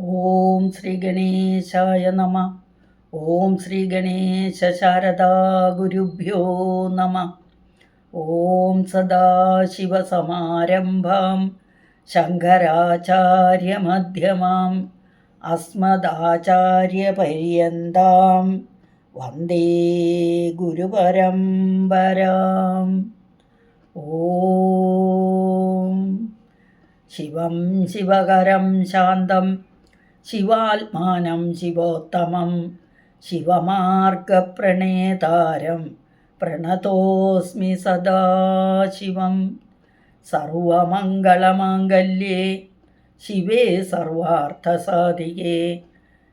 ഓം ശ്രീ ഗണേശായ നമ. ഓം ശ്രീ ഗണേശ ശാരദാ ഗുരുഭ്യോ നമ. ഓം സദാശിവസമാരംഭാം ശങ്കരാചാര്യമധ്യമാം. അസ്മദാചാര്യപര്യന്താം. വന്ദേ ഗുരുപരമ്പരാം. ഓം. ശിവം ശിവകരം ശാന്തം. ശിവാത്മാനം ശിവോത്തമം ശിവമാർഗപ്രണേതാരം പ്രണതോസ്മി സദാശിവം. സർവമംഗളമാംഗല്യേ ശിവേ സർവാർത്ഥസാധികേ.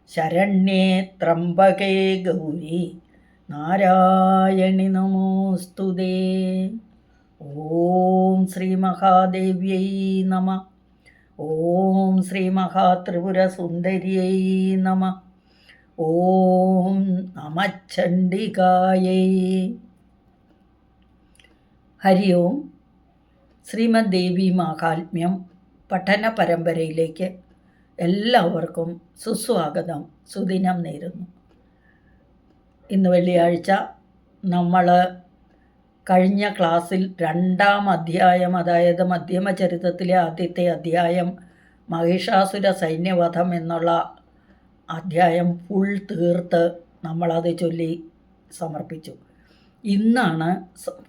ശരണ്യേ ത്രംബകേ ഗൗരി നാരായണി നമോസ്തുതേ. ഓം ശ്രീ മഹാദേവ്യൈ നമ. ഓം ശ്രീ മഹാത്രിപുരസുന്ദര്यै നമ. ഓം നമച്ചണ്ഡികായൈ ഹരി ഓം. ശ്രീമദ് ദേവി മാഹാത്മ്യം പഠന പരമ്പരയിലേക്ക് എല്ലാവർക്കും സുസ്വാഗതം. സുദിനം നേരുന്നു. ഇന്ന് വെള്ളിയാഴ്ച നമ്മൾ കഴിഞ്ഞ ക്ലാസ്സിൽ രണ്ടാം അധ്യായം അതായത് മധ്യമ ചരിത്രത്തിലെ ആദ്യത്തെ അധ്യായം മഹിഷാസുര സൈന്യവധം എന്നുള്ള അധ്യായം ഫുൾ തീർത്ത് നമ്മളത് ചൊല്ലി സമർപ്പിച്ചു. ഇന്നാണ്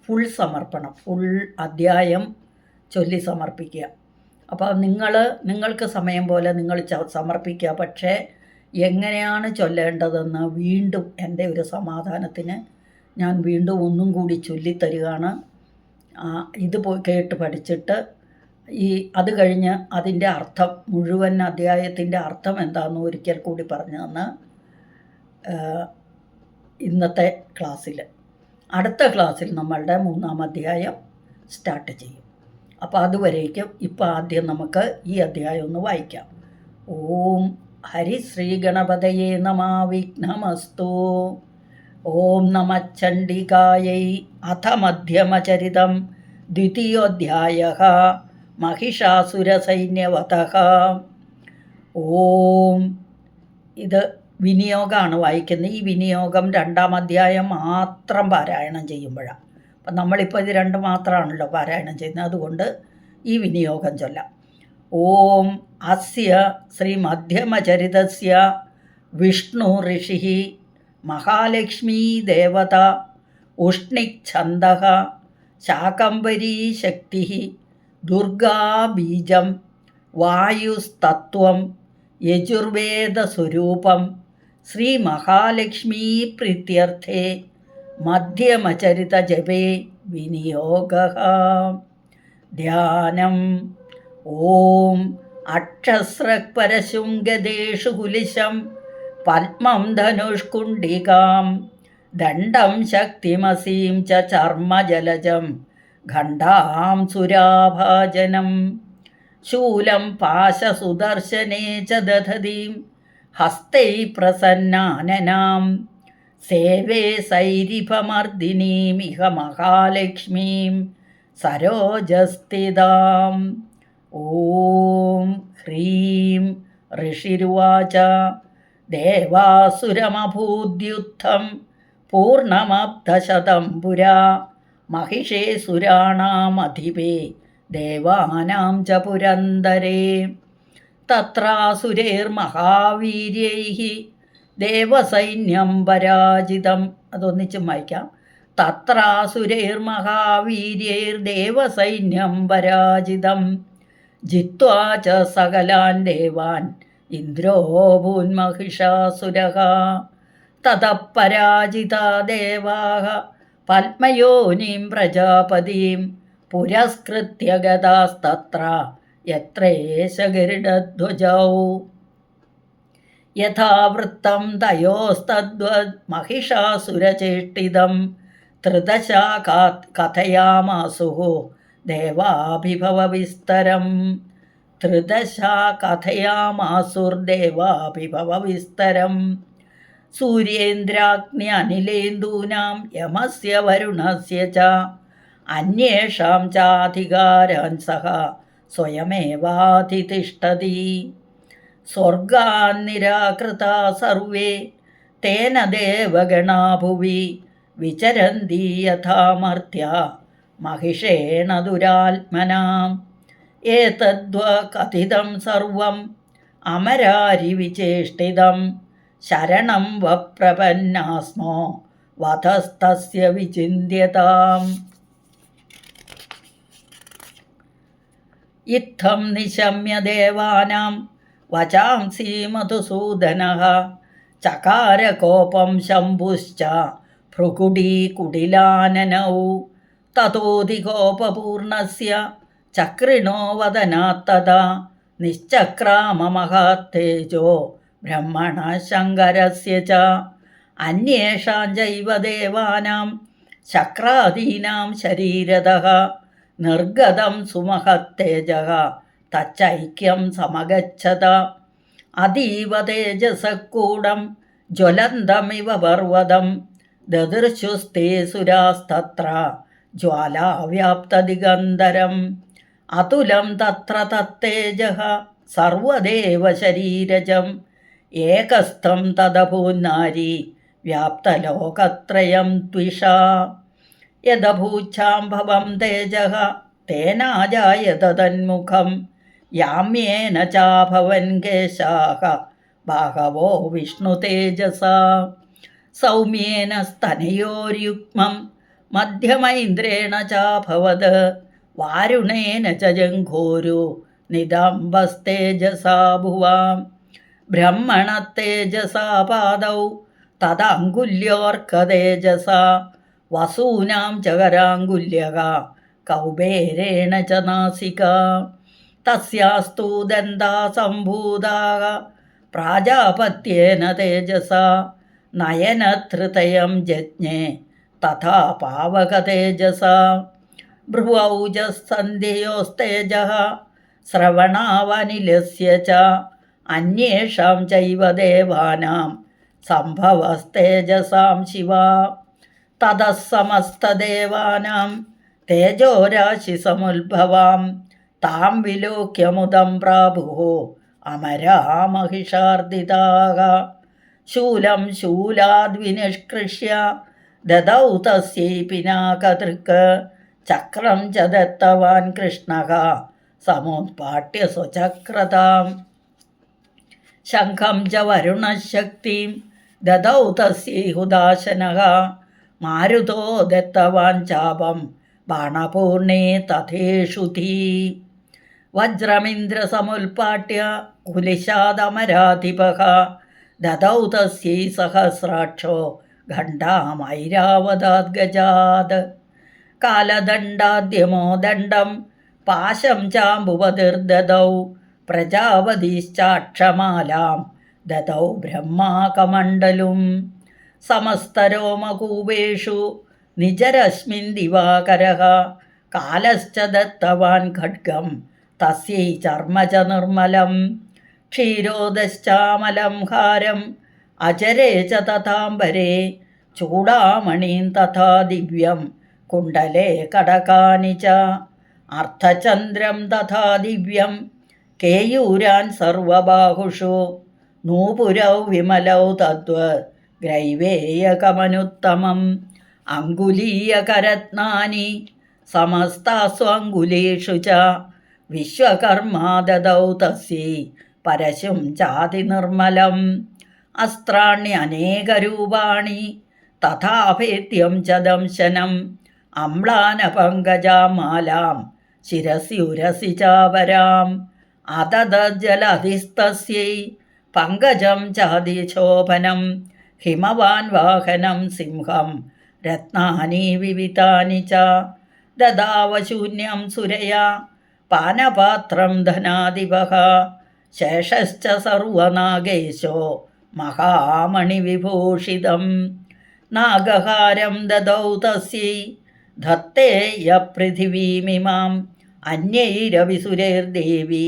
ഫുൾ സമർപ്പണം ഫുൾ അധ്യായം ചൊല്ലി സമർപ്പിക്കുക. അപ്പോൾ നിങ്ങൾ നിങ്ങൾക്ക് സമയം പോലെ നിങ്ങൾ സമർപ്പിക്കുക. പക്ഷേ എങ്ങനെയാണ് ചൊല്ലേണ്ടതെന്ന് വീണ്ടും എന്റെ ഒരു സമാധാനത്തിന് ഞാൻ വീണ്ടും ഒന്നും കൂടി ചൊല്ലിത്തരികയാണ്. ഇത് കേട്ട് പഠിച്ചിട്ട് ഈ അത് കഴിഞ്ഞ് അതിന്റെ അർത്ഥം മുഴുവൻ അധ്യായത്തിന്റെ അർത്ഥം എന്താണെന്ന് ഒരിക്കൽ കൂടി പറഞ്ഞു തന്ന് ഇന്നത്തെ ക്ലാസ്സിൽ. അടുത്ത ക്ലാസ്സിൽ നമ്മളുടെ മൂന്നാം അധ്യായം സ്റ്റാർട്ട് ചെയ്യും. അപ്പോൾ അതുവരേക്കും ഇപ്പോൾ ആദ്യം നമുക്ക് ഈ അധ്യായം ഒന്ന് വായിക്കാം. ഓം ഹരി ശ്രീ ഗണപതയേ നമാ വിഘ്നമസ്തു. ഓം നമ ചണ്ഡികായൈ അഥ മധ്യമചരിതം ദ്വിതീയോധ്യായ മഹിഷാസുരസൈന്യവത. ഓം. ഇത് വിനിയോഗമാണ് വായിക്കുന്നത്. ഈ വിനിയോഗം രണ്ടാം അധ്യായം മാത്രം പാരായണം ചെയ്യുമ്പോഴാണ് അപ്പം നമ്മളിപ്പോൾ ഇത് രണ്ട് മാത്രമാണല്ലോ പാരായണം ചെയ്യുന്നത്. അതുകൊണ്ട് ഈ വിനിയോഗം ചൊല്ലാം. ഓം അസ്യ ശ്രീ മധ്യമചരിതസ്യ വിഷ്ണു ഋഷി മഹാലക്ഷ്മീ ദേവത ഉഷ്ണിച്ഛന്ദ ശാകംബരീ ശക്തി ദുർഗാബീജം വായുസ്തത്വം യജുർവേദസ്വരൂപം ശ്രീ മഹാലക്ഷ്മീ പ്രീത്യർത്ഥേ മധ്യമചരിതജപേ വിനിയോഗ. ധ്യാനം. ഓം അക്ഷസ്രപരശുംഗദേഷു കുലിശം. പത്മം ധനുഷ്കുണ്ടികാം ദണ്ഡം ശക്തിമസീം ച ചർമ്മജലജം. ഖണ്ഡാം സുരാഭാജനം. ശൂലം പാശസുദർശനേ ച ദധതീം. ഹസ്തൈ പ്രസന്നാനനാം. സേവേ സൈരിഭമർദിനീമിഹ മഹാലക്ഷ്മീം. സരോജസ്ഥിതാം. ഓം ഹ്രീം ഋഷിരുവാച. ദേവാസുരമഭൂദ്യുദ്ധം പൂർണ്ണമബ്ധശതം പുരാ महिषे सुराणामधिपे देवानां च पुरन्दरे തത്രാസുരേർമഹാവീര്യൈः ദേവസൈന്യം പരാജിതം അതൊന്നിച്ചും വായിക്കാം തത്രാസുരേർമഹാവീര്യൈർദേവസൈന്യം പരാജിതം ജിത്വാ ച സകലാൻ ദേവാൻ ഇന്ദ്രോ ഭൂന്മഹിഷാസുരः തതഃ പരാജിതാ ദേവാः പത്മയോനിം പ്രജാപതിം പുരസ്കൃത്യ ഗതാസ്തത്ര യത്രേശ ഗരുഡധ്വജൗ യഥാവൃത്തം തയോസ്തദ്വത് മഹിഷാസുരചേഷ്ടിതം ത്രിദശാ കഥയാമാസുः ദേവാഭിഭവവിസ്തരം ത്രിദശാ കഥയാമാസുർദേവാഭിഭവവിസ്തരം സൂര്യേന്ദ്രാഗ്നി അനിലേന്ദൂനാം യമസ്യ വരുണസ്യ ച. അന്യേഷാം ചാധികാരാൻ സഹ സ്വയമേവാതിതിഷ്ഠതി സ്വർഗാൻ നിരാകൃത സർവേ തേന ദേവഗണാഭുവി വിചരന്തി യഥാമർത്യ. മഹിഷേണ ദുരാത്മനാം. ഏതദ്വാ കഥിതം സർവം അമരാരിവിചേഷ്ടിതം ശരണം വപ്രപന്നാസ്മോ വധസ്തസ്യ വിചിന്യതാം ഇത്തം നിശമ്യ ദേവാനാം വചാംസി മധുസൂദനഃ ചകാരകോപം ശംഭുശ്ച ഭ്രുകുടീകുടിലാനനൗ തതോതികോപപൂർണസ്യ ചക്രിണോ വദനാത്തതാ നിശ്ചക്രാമമഹാത്തേജോ ബ്രഹ്മണ ശങ്കരസ്യ ച. അന്യേഷാം ജൈവദേവാനാം ശക്രാദീനാം ശരീരത നിർഗതം സുമഹത്തേജ തച്ചൈക്യം സമഗച്ഛത. അതീവ തേജസക്കൂടം ജ്വലന്തമിവ പർവതം ദദൃശുസ്തേ സുരാസ്തത്ര ജ്വാലാവ്യാപ്തദിഗന്ധരം. അതുലം തത്ര തത്തേജ സർവദേവശരീരജം ഏകസ്ഥം തദഭൂന്നാരി വ്യാപ്തലോകത്രയം ത്വിഷാ. യഥഭൂച്ഛാംഭവം തേജ തേനാജായത തന്മുഖം യാമ്യേന ചാഭവൻ കേശാഹ ബാഹവോ വിഷ്ണു തേജസ. സൗമ്യേന സ്തനയോര്യുഗ്മം മധ്യമൈന്ദ്രേണ ചാഭവത് വാരുണേന ചജംഘോരോ നിദംബസ്തേജസാഭുവാം ഭുവാം. ബ്രഹ്മണത്തേജസാ പാദൗ തദാങ്കുല്യോർക്കതേജസാ വസൂനാം ചകരാങ്കുല്യക കൗബേരേണ ച നാസിക. തസ്യാസ്തു ദന്താ സംഭൂതാ പ്രാജാപത്യേന തേജസ. നയനധൃതയം ജജ്ഞേ തഥാ പാവക തേജസ. ഭ്രുവൗജസ്സന്ധ്യയോസ്തേജഃ ശ്രവണാവനിലസ്യ ച അന്യേഷാം ചൈവ ദേവാനാം സംഭവസ്തേജസാം ശിവ. തതഃ സമസ്തദേവാനാം തേജോരാശിസമുദ്ഭവാം താം വിലോക്യമുദം പ്രാഭുः അമരാ മഹിഷാർദിതാക ശൂലം ശൂലാദ്വിനിഷ്കൃഷ്യ ദദൗ തസ്യൈ പിനാകതൃക്ക് ചക്രം ച ദത്തവാൻ കൃഷ്ണഃ സമോത്പാട്യ സ്വചക്രതാം. ശംഖം ച വരുണശക്തിം. ദദൗ തസ്യേഹുദാശനഃ മാരുതോ ദത്തവാൻ ചാപം. ബാണപൂർണേ തഥേഷുധീ വജ്രമിന്ദ്രസമുൽപ്പാട്യ കുലിശാദമരാധിപः ദദൗ തസ്യൈ സഹസ്രാക്ഷോ ഖണ്ഡാമൈരാവതാദ്ഗജാത് കാലദണ്ഡാദ്യമോ ദണ്ഡം പാശം ചാമ്പുപതിർദതൗ പ്രജാപതിശ്ചാക്ഷമാലാം. ദതൗ ബ്രഹ്മാകമണ്ഡലും. സമസ്തരോമകൂപേഷു നിജരശ്മിൻ ദിവാകര കാലശ്ച ദത്തവാൻ ഖഡ്ഗം. തസ്യൈ ചർമ്മച നിർമ്മലം. ക്ഷീരോദശ്ചാമലം ഹാരം. അചരേ ച തഥാംബരേ. ചൂടാമണീം തഥാ ദിവ്യം. च तथाम्बरे चूडामणिं तथा दिव्यं कुण्डले कडकानि च अर्धचन्द्रं तथा दिव्यं केयूरान् सर्वबाहुषु नूपुरौ विमलौ तद्वत् ग्रैवेयकमनुत्तमम् अङ्गुलीयकरत्नानि समस्तास्वङ्गुलीषु च विश्वकर्मा ददौ तस्यै परशुं चातिनिर्मलम् अस्त्राण्यनेकरूपाणि तथाभेद्यं च അമ്ലാനപങ്കജാമാലാം ശിരസി ഉരസി ചാവരാം. അതത ജലധിസ്തസ്യൈ പങ്കജം ചാതിശോഭനം ഹിമവാൻ വാഹനം സിംഹം രത്നാനി വിവിതാനി ച. ദദാവശൂന്യം സുരയാ പാനപാത്രം ധനാധിപः ശേഷശ്ച സർവനാഗേശോ മഹാമണിവിഭൂഷിതം. നാഗഹാരം ദദൗ തസ്यै धत्तेय पृथिवीमिमाम् अन्यैरविसुरैर्देवी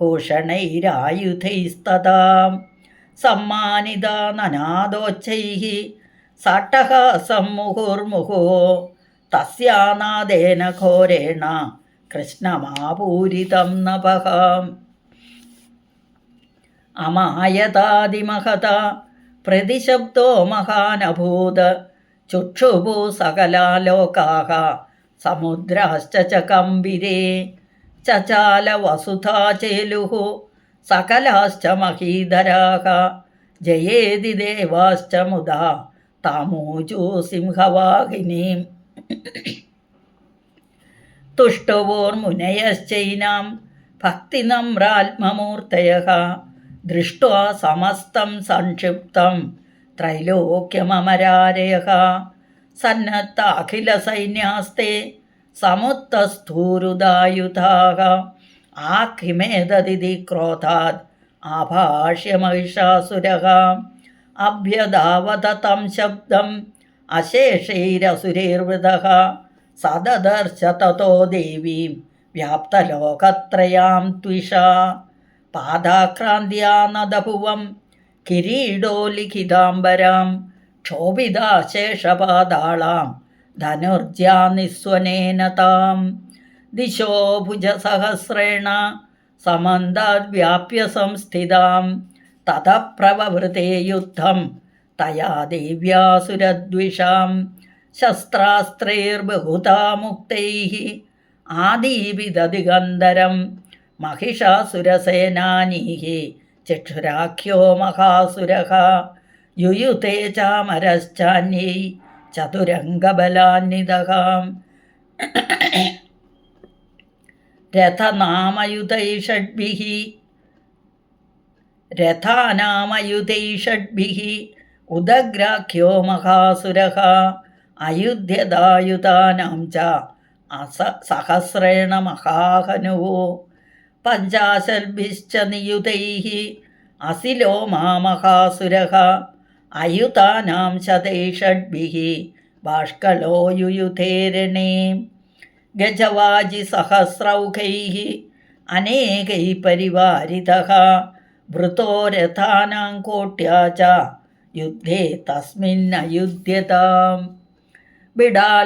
भूषणैरायुधैस्तदां सम्मानिता ननादोच्चैः सटः सम्मुहुर्मुहो तस्यानादेन घोरेण कृष्णमापूरितं नभः अमायतादिमहता प्रतिशब्दो महानभूत ചുക്ഷുഭൂ സകലാലോകാഹ സമുദ്രാശ്ച ച കമ്പിരേ ചചാല വസുധാ ചേലുः സകലാശ്ച മഹീധരാഹ ജയേതി ദേവാശ്ച മുദാ താമൂജു സിംഹവാഹിനീം. തുഷ്ടവോർമുനയശ്ചൈനാം ഭക്തിനമ്രാത്മമൂർത്തയः ദൃഷ്ട്വാ സമസ്തം സംക്ഷിപ്തം ത്രൈലോക്യമമരാരയः സന്നദ്ധാഖിലസൈന്യാസ്തെ സമുത്തസ്ഥൂരുദായുധാः ആഖിമേതദിതി ക്രോധാത് ആഭാഷ്യമഹിഷാസുരः അഭ്യധാവത തം ശബ്ദം അശേഷൈരസുരൈർവൃതः സദദർശ തതോ ദേവീം വ്യാപ്തലോകത്രയാം ത്വിഷ. പാദാക്രാന്ത്യാ നദഭുവം കിരീടോലിഖിതാംബരാം ക്ഷോഭിതാശേഷപാതാളാം ധനുർജ്യാ നിസ്വനേന താം ദിശോ ഭുജസഹസ്രേണ സമന്താദ്വ്യാപ്യ സംസ്ഥിതാം തതഃ പ്രവവൃത്തെ യുദ്ധം തയാ ദേവ്യാസുരദ്വിഷാം ശസ്ത്രാസ്ത്രൈർബഹുതാ മുക്തൈः ആദീപിതദിഗന്ധരം महिषासुरसेनानीः ചക്ഷുരാഖ്യോ മഹാസുരഹ യുയുതേ ചാമരശ്ചാന്യൈ ചതുരംഗബലാന്വിതഹാം രഥനാമയുധൈഷഡ്ഭിः രഥാനാമയുധൈഷഡ്ഭിः ഉദഗ്രാഖ്യോ മഹാസുരः അയുധ്യതായുധാനാം ച അസ സഹസ്രേണ മഹാഹനുവോ പഞ്ചാശൽഭിശ്ച നിയുതൈः അസിലോ മാമഹാസുരः അയുതാനാം ശതൈഷഡ്ഭിः ബാഷ്കലോ യുയുധേരണേ. ഗജവാജി സഹസ്രൗഘൈः അനേകൈ പരിവാരിതः ഭൃതോ രഥാനാം കോട്യാ ച യുദ്ധേ തസ്മിന്നയുധ്യതാം ബിഡാലാഖ്യോയുതാനാം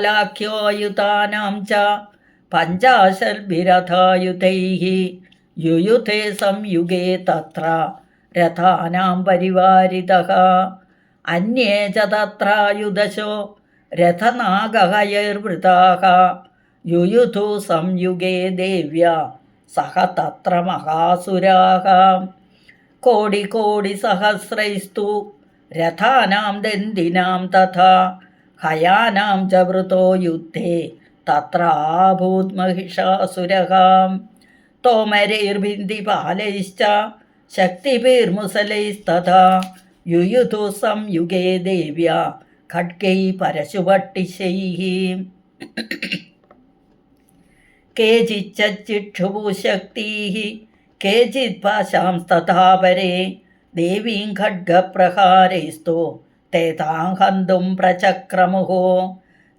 ച. പഞ്ചാശൽഭിരഥായുധൈ पञ्चाशद्भिरथायुतैः युयुथे संयुगे तत्र रथानां परिवारितः अन्ये च तत्रायुदशो रथनागहयैर्वृताः युयुधु संयुगे देव्या सह तत्र महासुराः कोटिकोटिसहस्रैस्तु रथानां दन्दिनां तथा हयानां च वृतो युद्धे तत्राभूद्महिषासुरः तोमरैर्भिन्दिपालैश्च शक्तिभिर्मुसलैस्तथा युयुधु संयुगे देव्या, खड्गैः परशुभट्टिशैः केचिच्चिक्षुभुशक्तिः केचित् परे देवीं खड्गप्रहारैस्तु ते तां हन्तुं प्रचक्रमुः।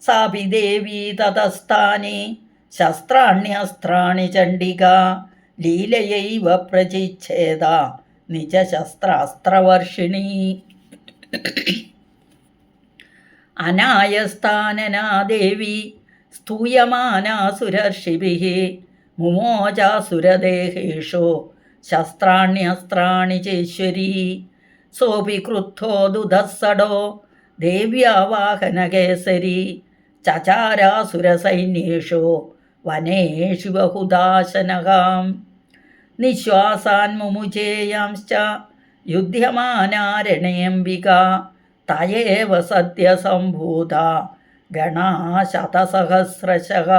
सापि देवी ततस्थाने ശസ്ത്രാണ്യസ്ത്രാണി ചണ്ഡിക ലീലയൈവ പ്രജിച്ഛേദ നിജശസ്ത്രാസ്ത്രവർഷിണി. അനായസ്ഥാനനാ ദേവി സ്തൂയമാനാസുരർഷിഭിः മുമോചാസുരദേഹേഷു ശസ്ത്രാണ്യസ്ത്രാണി ചേശ്വരി. സോപി ക്രുദ്ധോ ദുധസ്സടോ ദേവ്യാവാഹനകേസരി ചചാരാസുരസൈന്യേഷു. വനേഷു ബഹുദാശന നിശ്വാസാൻ മുമുചേയാംശ്ച യുദ്ധ്യമാനാരണേംബിക തയേവ സദ്യസംഭൂത ഗണാശതസഹസ്രശः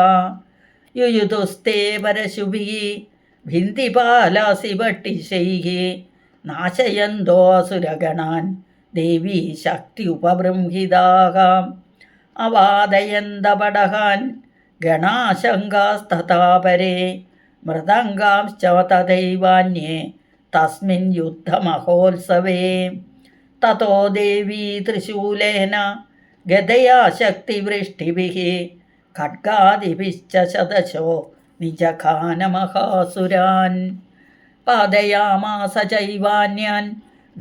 യുയുതുസ്തേ പരശുഭി ഭിന്തിപാലാസി ഭട്ടിശൈ നാശയന്തോ അസുരഗണാൻ ദേവീ ശക്തി ഉപബൃംഹിതാകാം അവാദയന്തപടഹാൻ शक्ति उपबृंहिताः अवादयन्तपडहान् गणाशङ्कास्तथा परे मृदङ्गांश्च तथैवान्ये तस्मिन् युद्धमहोत्सवे ततो देवी त्रिशूलेन गदया शक्तिवृष्टिभिः खड्गादिभिश्च शतशो निजखानमहासुरान् पादयामास चैवान्यान्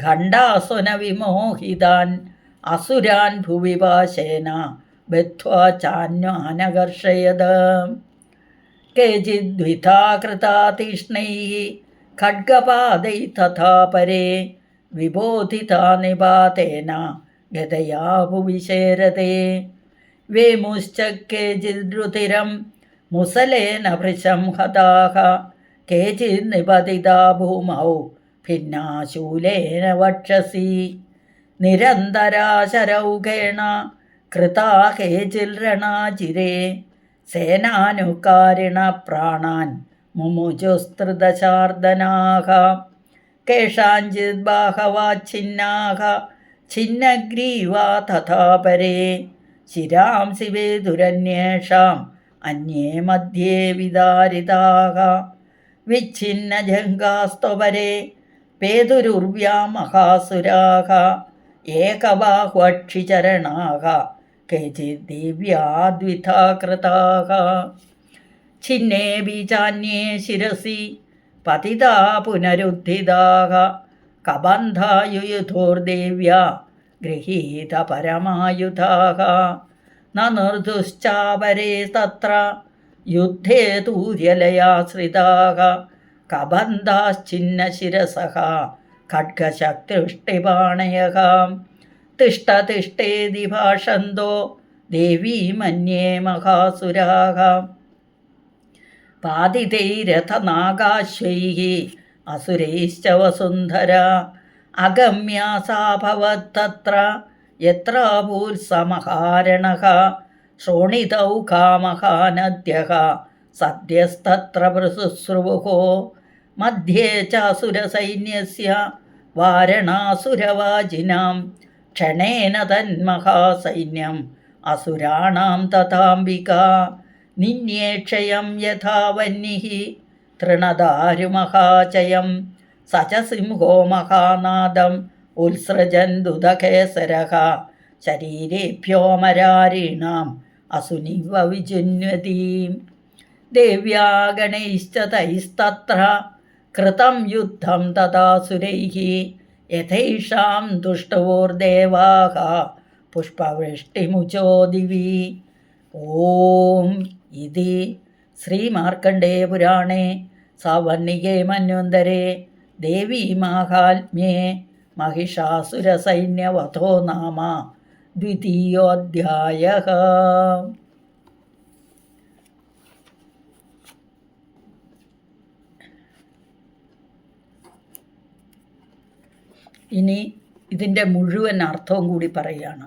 खण्डासुनविमोहितान् असुरान् भुवि पाशेन बद्ध्वा चान्यानकर्षयद केचिद्विधा कृता तीक्ष्णैः खड्गपादै तथा परे विबोधिता निपातेन गतया भुविशेरते वेमुश्च केचिद्रुतिरं मुसलेन भृशं हताः केचिन्निपतिता भूमौ ഭിന്നാ ശൂലേന വക്ഷസി നിരന്തരാശരൗഘേണ കൃതാ കേചിൽ രണാചിരേ സേനാനുകാരിണ പ്രാണാൻ മുമുജുസ്തൃതശാർദനാഹ. കേഷാഞ്ചിത് ബാഹവാച്ഛിന്നാഹ ഛിന്നഗ്രീവാ തഥാ പരേ. ശിരാംസി വേദുരന്യേഷാം അന്യേ മധ്യേ വിദാരിതാഹ വിച്ഛിന്നജംഗാസ്ത്വപരേ പേതുരുർവ്യാ മഹാസുരാഹ. ഏകബാഹ്വക്ഷിചരണാഹ കേചിദ്ദിവ്യാദ്വിധാ കൃതാഹ ഛിന്നേപി ചാന്യേ ശിരസി പതിതാ പുനരുദ്ധിതാഹ. കബന്ധായുയുധോർദേവ്യ ഗൃഹീത പരമായുധാഹ. ന നിർദുശ്ചാപരേ തത്ര യുദ്ധേ തിഷ്ട തിഷ്ടേതി ഭാഷന്തോ ദേവീ മന്യേ മഹാസുരാഹ. പാതിതൈരഥനാകാശ്വൈ അസുരൈശ്ച വസുന്ധര. അഗമ്യാസാഭവത്തത്ര യത്രാഭൂത്സമഹാരണഃ ശ്രോണിതൗ കാമഹാനദ്യഃ സദ്യസ്തത്ര പ്രശുശ്രുവുഹോ മധ്യേ ചാസുരസൈന്യസ്യ. വാരണാസുരവാജിനാം चासुरसैन्यस्य वारणासुरवाजिनां क्षणेन तन्महासैन्यम् असुराणां तथाम्बिका निन्येक्षयं यथा वह्निः तृणदारुमहाचयं स च सिंहो महानादम् उत्सृजन्दुदकेसरः शरीरेभ्योऽमरारीणाम् असुनिव विजुन्वतीम् देव्या गणैश्च तैस्तत्र कृतं युद्धं तदासुरैः यथैषां दुष्टवोर्देवाः पुष्पवृष्टिमुचो दिवि ॐ इति श्रीमार्कण्डेयपुराणे सावर्णिके मन्वन्तरे देवीमाहात्म्ये महिषासुरसैन्यवधो नाम द्वितीयोऽध्यायः ഇനി ഇതിന്റെ മുഴുവൻ അർത്ഥവും കൂടി പറയുകയാണ്.